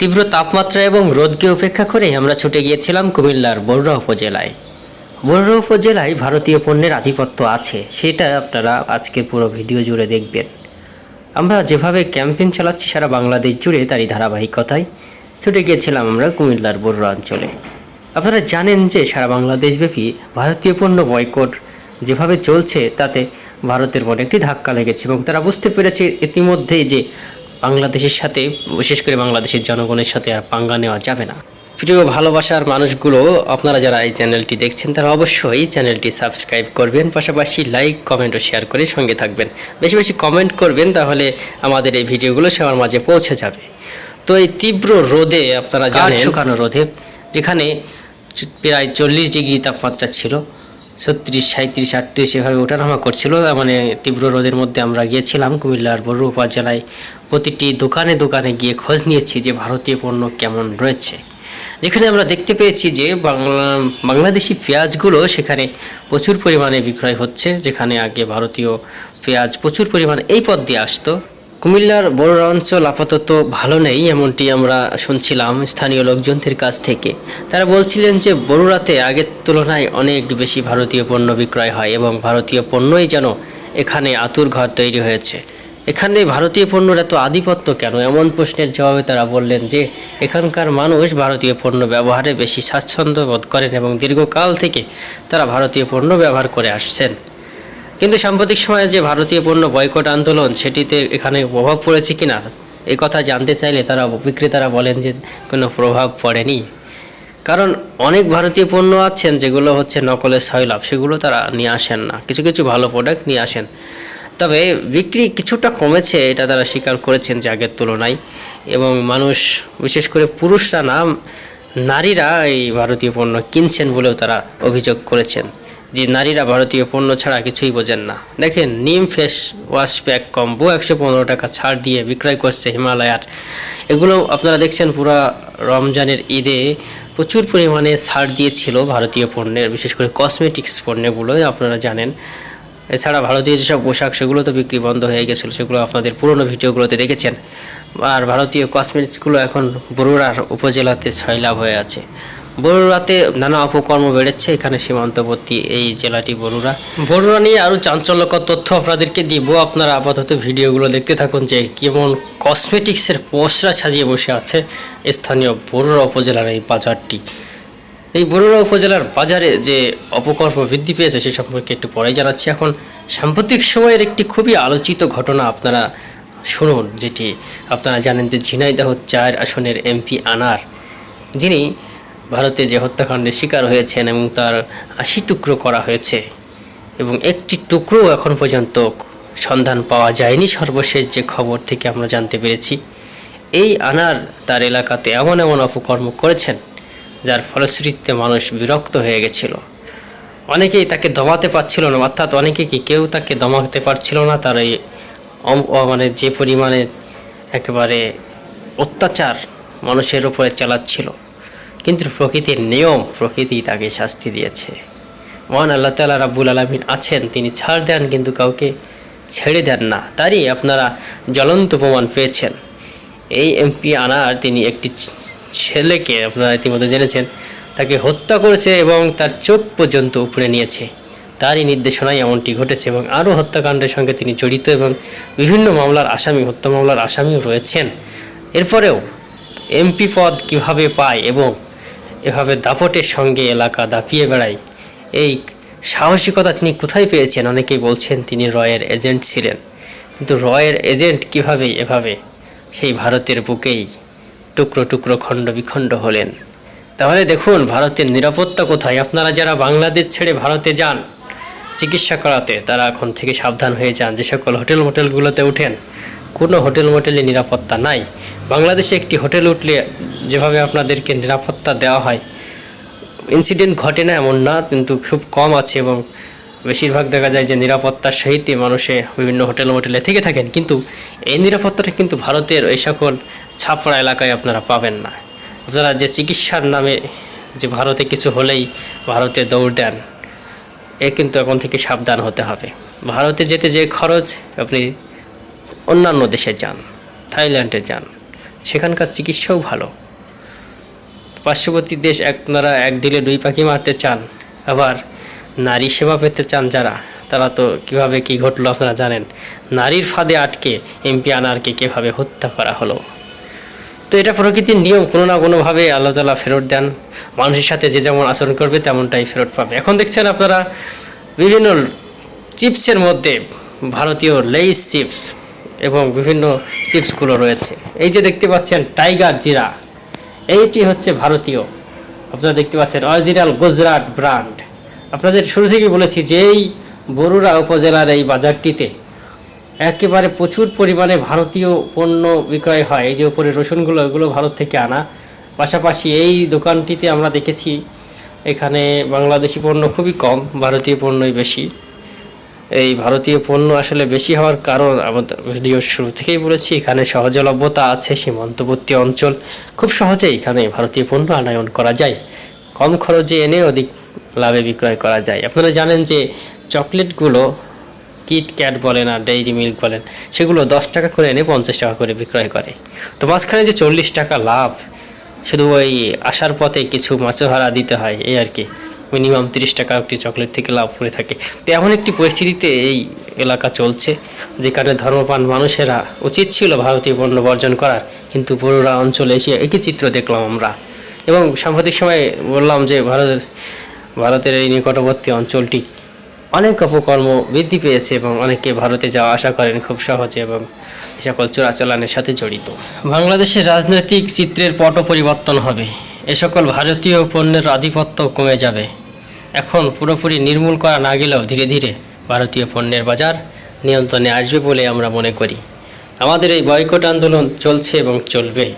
তীব্র তাপমাত্রা এবং রোদকে উপেক্ষা করে আমরা ছুটে গিয়েছিলাম কুমিল্লার বরুড়া উপজেলায়। বরুড়া উপজেলায় ভারতীয় পণ্যের আধিপত্য আছে, সেটা আপনারা আজকের পুরো ভিডিও জুড়ে দেখবেন। আমরা যেভাবে ক্যাম্পেইন চালাচ্ছি সারা বাংলাদেশ জুড়ে তারই ধারাবাহিকতায় ছুটে গিয়েছিলাম আমরা কুমিল্লার বরুড়া অঞ্চলে। আপনারা জানেন যে সারা বাংলাদেশব্যাপী ভারতীয় পণ্য বয়কট যেভাবে চলছে, তাতে ভারতের একটি ধাক্কা লেগেছে এবং তারা বুঝতে পেরেছে ইতিমধ্যেই যে বাংলাদেশের সাথে বিশেষ করে বাংলাদেশের জনগণের সাথে আর পাঙ্গা নেওয়া যাবে না। প্রিয় ভালোবাসার মানুষগুলো আপনারা যারা এই চ্যানেলটি দেখছেন তারা অবশ্যই চ্যানেলটি সাবস্ক্রাইব করবেন পাশাপাশি লাইক কমেন্ট ও শেয়ার করে সঙ্গে থাকবেন। বেশি বেশি কমেন্ট করবেন তাহলে আমাদের এই ভিডিওগুলো সবার মাঝে পৌঁছে যাবে। তো এই তীব্র রোদে আপনারা জানেন শুকানো রোদে? যেখানে প্রায় চল্লিশ ডিগ্রি তাপমাত্রা ছিল ছত্রিশ সাঁত্রিশ আটত্রিশ এভাবে ওঠানামা করছিল। মানে তীব্র রোদের মধ্যে আমরা গিয়েছিলাম কুমিল্লার বড় উপজেলায় প্রতিটি দোকানে দোকানে গিয়ে খোঁজ নিয়েছি যে ভারতীয় পণ্য কেমন রয়েছে। যেখানে আমরা দেখতে পেয়েছি যে বাংলা, বাংলাদেশি পেঁয়াজগুলো সেখানে প্রচুর পরিমাণে বিক্রয় হচ্ছে, যেখানে আগে ভারতীয় পেঁয়াজ প্রচুর পরিমাণে এই পথ দিয়ে আসতো। কুমিল্লার বড় অঞ্চল আপাতত ভালো নেই, এমনটি আমরা শুনছিলাম স্থানীয় লোকজনদের কাছ থেকে। তারা বলছিলেন যে বড়ুরাতে আগের তুলনায় অনেক বেশি ভারতীয় পণ্য বিক্রয় হয় এবং ভারতীয় পণ্যই যেন এখানে আতুর ঘর তৈরি হয়েছে। এখানে ভারতীয় পণ্যর এত আধিপত্য কেন? এমন প্রশ্নের জবাবে তারা বললেন যে, এখানকার মানুষ ভারতীয় পণ্য ব্যবহারে বেশি স্বাচ্ছন্দ্য বোধ করেন এবং দীর্ঘকাল থেকে তারা ভারতীয় পণ্য ব্যবহার করে আসছেন। কিন্তু সাম্প্রতিক সময়ে যে ভারতীয় পণ্য বয়কট আন্দোলন, সেটিতে এখানে প্রভাব পড়েছে কিনা এই কথা জানতে চাইলে তারা, বিক্রেতারা বলেন যে কোনো প্রভাব পড়েনি। কারণ অনেক ভারতীয় পণ্য আছেন, যেগুলো হচ্ছে নকলের সয়লাভ সেগুলো তারা নিয়ে আসেন না। কিছু কিছু ভালো প্রোডাক্ট নিয়ে আসেন। তবে বিক্রি কিছুটা কমেছে, এটা তারা স্বীকার করেছেন যে আগের তুলনায়। এবং মানুষ, বিশেষ করে পুরুষরা না, নারীরা এই ভারতীয় পণ্য কিনছেন বলেও তারা অভিযোগ করেছেন। যে নারীরা ভারতীয় পণ্য ছাড়া কিছুই বোঝেন না। দেখেন, নিম ফেস ওয়াশ প্যাক কম্বো একশো পনেরো টাকা ছাড় দিয়ে বিক্রয় করছে হিমালয়ার। এগুলো আপনারা দেখছেন পুরো রমজানের ঈদে প্রচুর পরিমাণে ছাড় দিয়েছিল ভারতীয় পণ্যের, বিশেষ করে কসমেটিক্স পণ্যগুলো, আপনারা জানেন। এছাড়া ভারতীয় যেসব পোশাক, সেগুলো তো বিক্রি বন্ধ হয়ে গেছিল, সেগুলো আপনাদের পুরনো ভিডিওগুলোতে দেখেছেন। আর ভারতীয় কসমেটিক্সগুলো এখন বরুড়ার উপজেলাতে ছয়লাভ হয়ে আছে। বরুড়াতে নানা অপকর্ম বেড়েছে। এখানে সীমান্তবর্তী এই জেলাটি বরুড়া বরুড়া নিয়ে আরও চাঞ্চল্যকর তথ্য আপনাদেরকে দিব। আপনারা আপাতত ভিডিওগুলো দেখতে থাকুন যে কেমন কসমেটিক্সের পোস্টরা সাজিয়ে বসে আছে স্থানীয় বরুড়া উপজেলার এই বাজারটি। এই বরুড়া উপজেলার বাজারে যে অপকর্ম বৃদ্ধি পেয়েছে সে সম্পর্কে একটু পরে জানাচ্ছি। এখন সাম্প্রতিক সময়ের একটি খুবই আলোচিত ঘটনা আপনারা শুনুন, যেটি আপনারা জানেন যে ঝিনাইদহ চার আসনের এমপি আনার। যিনি ভারতে যে হত্যাকাণ্ডের শিকার হয়েছেন এবং তার আশি টুকরো করা হয়েছে এবং একটি টুকরো এখন পর্যন্ত সন্ধান পাওয়া যায়নি। সর্বশেষ যে খবর থেকে আমরা জানতে পেরেছি, এই আনার তার এলাকাতে এমন এমন অপকর্ম করেছেন, যার ফলশ্রুতিতে মানুষ বিরক্ত হয়ে গেছিল। অনেকেই তাকে দমাতে পারছিল না, অর্থাৎ অনেকে কি কেউ তাকে দমাতে পারছিল না? তার এই মানে যে পরিমাণে একেবারে অত্যাচার মানুষের উপরে চালাচ্ছিল। কিন্তু প্রকৃতির নিয়ম প্রকৃতি তাকে শাস্তি দিয়েছে। মহান আল্লাহ তালা রাব্বুল আলমিন আছেন, তিনি ছাড় দেন, কিন্তু কাউকে ছেড়ে দেন না। তারই আপনারা জ্বলন্ত প্রমাণ পেয়েছেন। এই এমপি আনার তিনি একটি ছেলেকে আপনারা ইতিমধ্যে জেনেছেন, তাকে হত্যা করেছে এবং তার চোখ পর্যন্ত উপড়ে নিয়েছে। তারই নির্দেশনায় এমনটি ঘটেছে এবং আরও হত্যাকাণ্ডের সঙ্গে তিনি জড়িত এবং বিভিন্ন মামলার আসামি, হত্যা মামলার আসামিও রয়েছেন। এরপরেও এমপি পদ কীভাবে পায় এবং এভাবে দাপটের সঙ্গে এলাকা দাপিয়ে বেড়ায়। এই সাহসিকতা তিনি কোথায় পেয়েছেন? অনেকেই বলছেন তিনি রয়ের এজেন্ট ছিলেন। কিন্তু রয়ের এজেন্ট কীভাবে এভাবে? সেই ভারতের বুকেই টুকরো টুকরো খণ্ড বিখণ্ড হলেন। তাহলে দেখুন, ভারতের নিরাপত্তা কোথায়? আপনারা যারা বাংলাদেশ ছেড়ে ভারতে যান, চিকিৎসা করাতে, তারা এখন থেকে সাবধান হয়ে যান। যে সকল হোটেল মোটেলগুলোতে উঠেন, কোনো হোটেল মোটেলে নিরাপত্তা নাই। বাংলাদেশে একটি হোটেল উঠলে যেভাবে আপনাদেরকে নিরাপত্তা দেওয়া হয় ইনসিডেন্ট ঘটে না এমন না, কিন্তু খুব কম আছে এবং বেশিরভাগ দেখা যায় যে নিরাপত্তার সহিতই মানুষে বিভিন্ন হোটেল মোটেলে থেকে থাকেন। কিন্তু এই নিরাপত্তাটা কিন্তু ভারতের এই সকল ছাপড়া এলাকায় আপনারা পাবেন না। আপনারা যে চিকিৎসার নামে যে ভারতে কিছু হলেই ভারতে দৌড় দেন, এ কিন্তু এখন থেকে সাবধান হতে হবে। ভারতে যেতে যে খরচ, আপনি অন্যান্য দেশে যান, থাইল্যান্ডে যান। সেখানকার চিকিৎসাও ভালো। পার্শ্ববর্তী দেশ আপনারা এক দিলে দুই পাখি মারতে চান। আবার নারী সেবা পেতে চান যারা, তারা তো কীভাবে কি ঘটলো আপনারা জানেন? নারীর ফাঁদে আটকে এমপি আনারকে কীভাবে হত্যা করা হলো? তো এটা প্রকৃতির নিয়ম, কোনো না কোনোভাবে আল্লাহ তালা ফেরত দেন। মানুষের সাথে যে যেমন আচরণ করবে, তেমনটাই ফেরত পাবে। এখন দেখছেন আপনারা বিভিন্ন চিপসের মধ্যে ভারতীয় লেইস চিপস এবং বিভিন্ন চিপসগুলো রয়েছে। এই যে দেখতে পাচ্ছেন টাইগার জিরা, এইটি হচ্ছে ভারতীয়। আপনারা দেখতে পাচ্ছেন অরিজিনাল গুজরাট ব্র্যান্ড আপনাদের শুরু থেকেই বলেছি যে এই বরুড়া উপজেলার এই বাজারটিতে একেবারে প্রচুর পরিমাণে ভারতীয় পণ্য বিক্রয় হয়। এই যে উপরে রসুনগুলো, এগুলো ভারত থেকে আনা। পাশাপাশি এই দোকানটিতে আমরা দেখেছি এখানে বাংলাদেশি পণ্য খুবই কম, ভারতীয় পণ্যই বেশি। এই ভারতীয় পণ্য আসলে বেশি হওয়ার কারণ আমাদের ভিডিও শুরু থেকেই বলেছি, এখানে সহজলভ্যতা আছে, সীমান্তবর্তী অঞ্চল। খুব সহজেই এখানে ভারতীয় পণ্য আনায়ন করা যায়। কম খরচে এনে অধিক লাভে বিক্রয় করা যায়। আপনারা জানেন যে চকলেটগুলো কিটক্যাট বলেন আর ডেইরি মিল্ক বলেন, সেগুলো দশ টাকা করে এনে পঞ্চাশ টাকা করে বিক্রয় করে। তো মাঝখানে যে চল্লিশ টাকা লাভ, শুধু ওই আসার পথে কিছু মাছহারা দিতে হয়, এই আর কি। মিনিমাম তিরিশ টাকা একটি চকলেট থেকে লাভ করে থাকে। তো এমন একটি পরিস্থিতিতে এই এলাকা চলছে যেখানে ধর্মপান মানুষেরা উচিত ছিল ভারতীয় পণ্য বর্জন করার। কিন্তু বড়োরা অঞ্চলে এসে একই চিত্র দেখলাম আমরা। এবং সাম্প্রতিক সময়ে বললাম যে ভারতের ভারতের এই নিকটবর্তী অঞ্চলটি অনেক অপকর্ম বৃদ্ধি পেয়েছে এবং অনেকে ভারতে যাওয়া আসা করেন খুব সহজে এবং সকল চোরাচালানের সাথে জড়িত। বাংলাদেশের রাজনৈতিক চিত্রের পট পরিবর্তন হবে। এ সকল ভারতীয় পণ্যের আধিপত্য কমে যাবে। এখন পুরোপুরি নির্মূল করা না গেলেও ধীরে ধীরে ভারতীয় পণ্যের বাজার নিয়ন্ত্রণে আসবে বলে আমরা মনে করি। আমাদের এই বয়কট আন্দোলন চলছে এবং চলবে।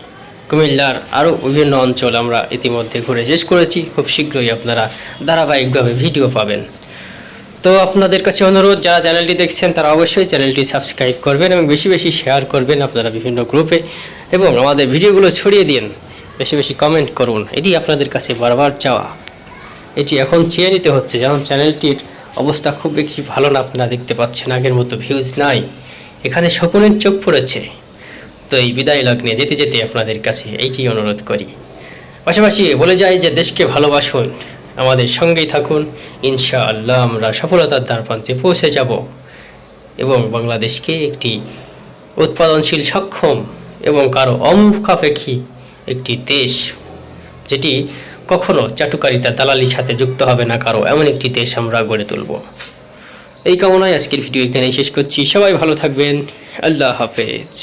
কুমিল্লার আরও বিভিন্ন অঞ্চল আমরা ইতিমধ্যে ঘুরে শেষ করেছি। খুব শীঘ্রই আপনারা ধারাবাহিকভাবে ভিডিও পাবেন। তো আপনাদের কাছে অনুরোধ, যারা চ্যানেলটি দেখছেন তারা অবশ্যই চ্যানেলটি সাবস্ক্রাইব করবেন এবং বেশি বেশি শেয়ার করবেন আপনারা বিভিন্ন গ্রুপে এবং আমাদের ভিডিওগুলো ছড়িয়ে দিন। বেশি বেশি কমেন্ট করুন। এটি আপনাদের কাছে বারবার চাওয়া। এটি এখন চেয়ে নিতে হচ্ছে। যেমন চ্যানেলটির অবস্থা খুব বেশি ভালো না, আপনারা দেখতে পাচ্ছেন আগের মতো ভিউজ নাই। এখানে শকুনের চোখ পড়েছে। তো এই বিদায় লগ্নে যেতে যেতে আপনাদের কাছে এইটি অনুরোধ করি। পাশাপাশি বলে যাই যে দেশকে ভালোবাসুন, আমাদের সঙ্গেই থাকুন। ইনশাআল্লাহ আমরা সফলতার দ্বারপ্রান্তে পৌঁছে যাব এবং বাংলাদেশকে একটি উৎপাদনশীল, সক্ষম এবং কারও অমুখাপেক্ষী একটি দেশ, যেটি কখনো চাটুকারিতা দালালির সাথে যুক্ত হবে না কারও, এমন একটি দেশ আমরা গড়ে তুলব। এই কামনায় আজকের ভিডিও এখানেই শেষ করছি। সবাই ভালো থাকবেন। আল্লাহ হাফেজ।